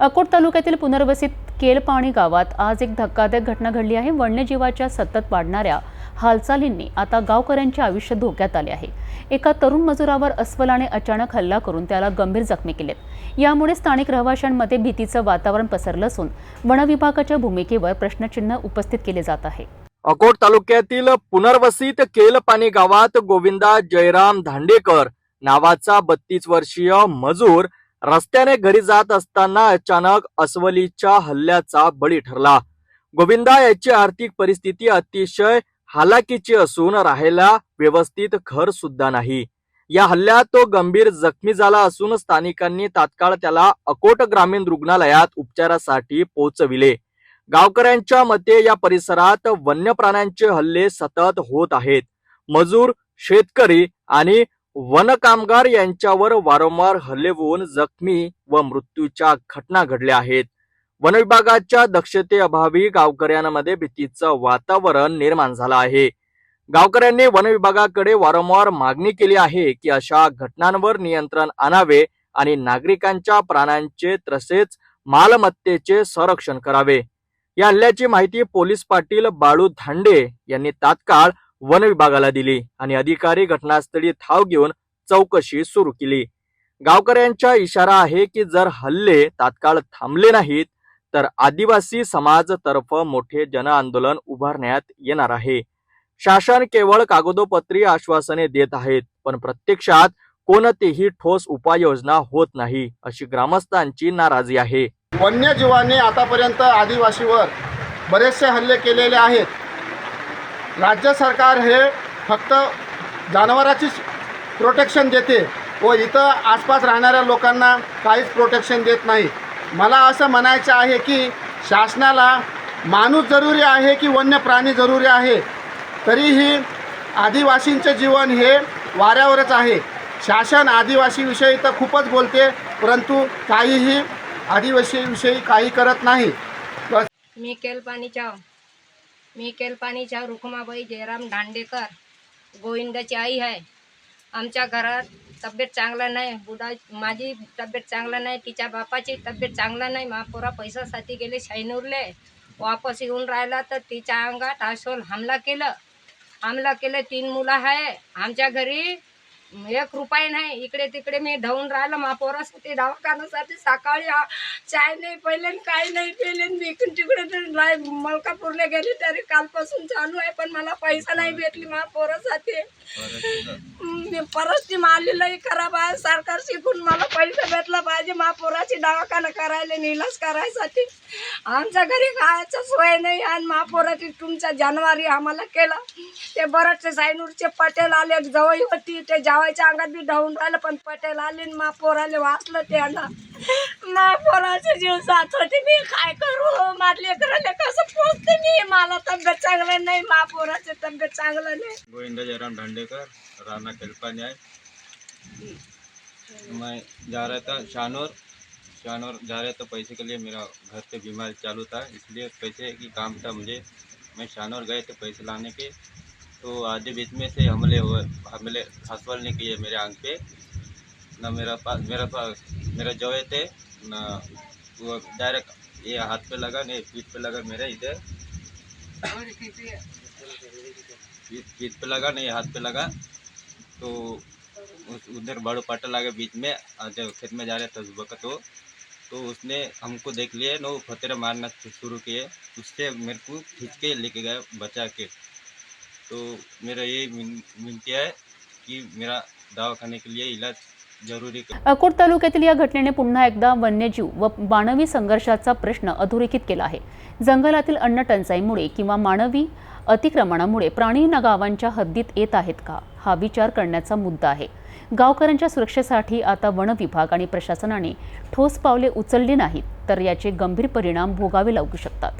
अकोट तालुक्यातील पुनर्वसित केलपाणी गावात आज एक धक्कादायक घटना घडली आहे. वन्यजीवाच्या सतत वाढणाऱ्या हालचालींनी आता गावकऱ्यांचे आयुष्य धोक्यात आले आहे. एका तरुण मजुरावर अस्वलाने अचानक हल्ला करून त्याला गंभीर जखमी केलेत. यामुळे स्थानिक रहिवाशांमध्ये भीतीचं वातावरण पसरलं असून वनविभागाच्या भूमिकेवर प्रश्नचिन्ह उपस्थित केले जात आहे. अकोट तालुक्यातील पुनर्वसित केलपाणी गावात गोविंदा जयराम धांडेकर नावाचा बत्तीस वर्षीय मजूर रस्त्याने घरी जात असताना अचानक अस्वलीच्या हल्ल्याचा बळी ठरला. गोविंदा याची आर्थिक परिस्थिती अतिशय हालाकीची असून राहायला व्यवस्थित घर सुद्धा नाही. या हल्ल्यात तो गंभीर जखमी झाला असून स्थानिकांनी तात्काळ त्याला अकोट ग्रामीण रुग्णालयात उपचारासाठी पोहोचविले. गावकऱ्यांच्या मते या परिसरात वन्य प्राण्यांचे हल्ले सतत होत आहेत. मजूर शेतकरी आणि वन कामगार यांच्यावर वारंवार हल्ले होऊन जखमी व मृत्यूच्या घटना घडल्या आहेत. वन विभागाच्या दक्षतेअभावी गावकऱ्यांमध्ये भीतीचं वातावरण निर्माण झालं आहे. गावकऱ्यांनी वन विभागाकडे वारंवार मागणी केली आहे की अशा घटनांवर नियंत्रण आणावे आणि नागरिकांच्या प्राणांचे तसेच मालमत्तेचे संरक्षण करावे. या हल्ल्याची माहिती पोलीस पाटील बाळू धांडे यांनी तात्काळ वन विभागाला दिली आणि अधिकारी घटनास्थळी धाव घेऊन चौकशी सुरू केली. गावकऱ्यांचा इशारा आहे की जर हल्ले तात्काळ थांबले नाहीत तर आदिवासी समाज तर्फ मोठे जनआंदोलन उभारण्यात येणार आहे. शासन केवळ कागदोपत्री आश्वासने देत आहेत पण प्रत्यक्षात कोणतीही ठोस उपाययोजना होत नाही अशी ग्रामस्थांची नाराजी आहे. वन्यजीवांनी आतापर्यंत आदिवासीवर बरेचसे हल्ले केलेले आहेत. राज्य सरकार हे फक्त जनावराचीच प्रोटेक्शन देते व इथं आसपास राहणाऱ्या लोकांना काहीच प्रोटेक्शन देत नाही. मला असं म्हणायचं आहे की शासनाला माणूस जरुरी आहे की वन्य प्राणी जरुरी आहे तरीही आदिवासींचे जीवन हे वाऱ्यावरच आहे. शासन आदिवासीविषयी तर खूपच बोलते परंतु काहीही आदिवासीविषयी काही करत नाही. बस मी चाव मी केलपाणीच्या रुखमाबाई जयराम दांडेकर गोविंदाची आई आहे. आमच्या घरात तब्येत चांगला नाही. बुडा माझी तब्येत चांगला नाही तिच्या बापाची तब्येत चांगला नाही. महापोरा पैशासाठी गेले शाईनूरले वापस येऊन राहिला तर तिच्या अंगात आसोल हमला केलं. हमला केलं तीन मुलं आहे. आमच्या घरी एक रुपये नाही. इकडे तिकडे मी धावून राहिलं. महापोरासाठी दवाखान्यासाठी सकाळी चाय नाही पहिले काही नाही पेले आणि मी इकडून तिकडे राय मलकापूरला गेली तरी कालपासून चालू आहे पण मला पैसा नाही भेटली माझ्या मी परत मारलेलंही खराब आहे. सरकार शिकून मला पैसे भेटला पाहिजे. माझ्या पोराची दवाखाना करायला निलाज करायसाठी. आमच्या घरी खायचा सोय नाही आणि महापोराची तुमच्या जानेवारी आम्हाला केला. ते बरंचसे सायनूरचे पटेल आले जवळ होती. ते जावायच्या अंगात बी धावून राहिलं पण पटेल आले आणि महापोराले वाचलं त्यांना. महापोराचे जीव जात होते मी काय करू? मारले करायला कसं पोचते मी? मला तब्येत चांगलं नाही महापोराची तब्येत चांगलं नाही. गोविंदा जयराम भांडेकर राना कल्पानी मैं जा रहा था शानौर शानौर जा रहा था पैसे के लिए मेरा घर पे बीमारी चालू था इसलिए पैसे की काम था मुझे। मैं शानौर गए थे पैसे लाने के तो आधे बीच में से हमले हुए हमले हसवल ने किए मेरे आंख पे। न मेरा पास मेरा पास मेरा जवे थे, ना वो डायरेक्ट ये हाथ पे लगा, नहीं, पीठ पे लगा मेरे इधर। पीठ पे लगा, नहीं, हाथ पे लगा। तो उधर बड़ो पाटा लगा बीच में जब खेत में जा रहे थे सुबह का तो तो उसने हमको देख लिया, नो, फतेरा मारना शुरू किए उससे मेरे को खींच के लेके गए, बचा के। तो मेरा यही विन- विनती है कि मेरा दवा खाने के लिए इलाज अकोट तालुक्यातील या घटनेने पुन्हा एकदा वन्यजीव व मानवी संघर्षाचा प्रश्न अधोरेखित केला आहे. जंगलातील अन्न टंचाईमुळे किंवा मानवी अतिक्रमणामुळे प्राणी न गावांच्या हद्दीत येत आहेत का? हा विचार करण्याचा मुद्दा आहे. गावकऱ्यांच्या सुरक्षेसाठी आता वन विभाग आणि प्रशासनाने ठोस पावले उचलली नाहीत तर याचे गंभीर परिणाम भोगावे लागू शकतात.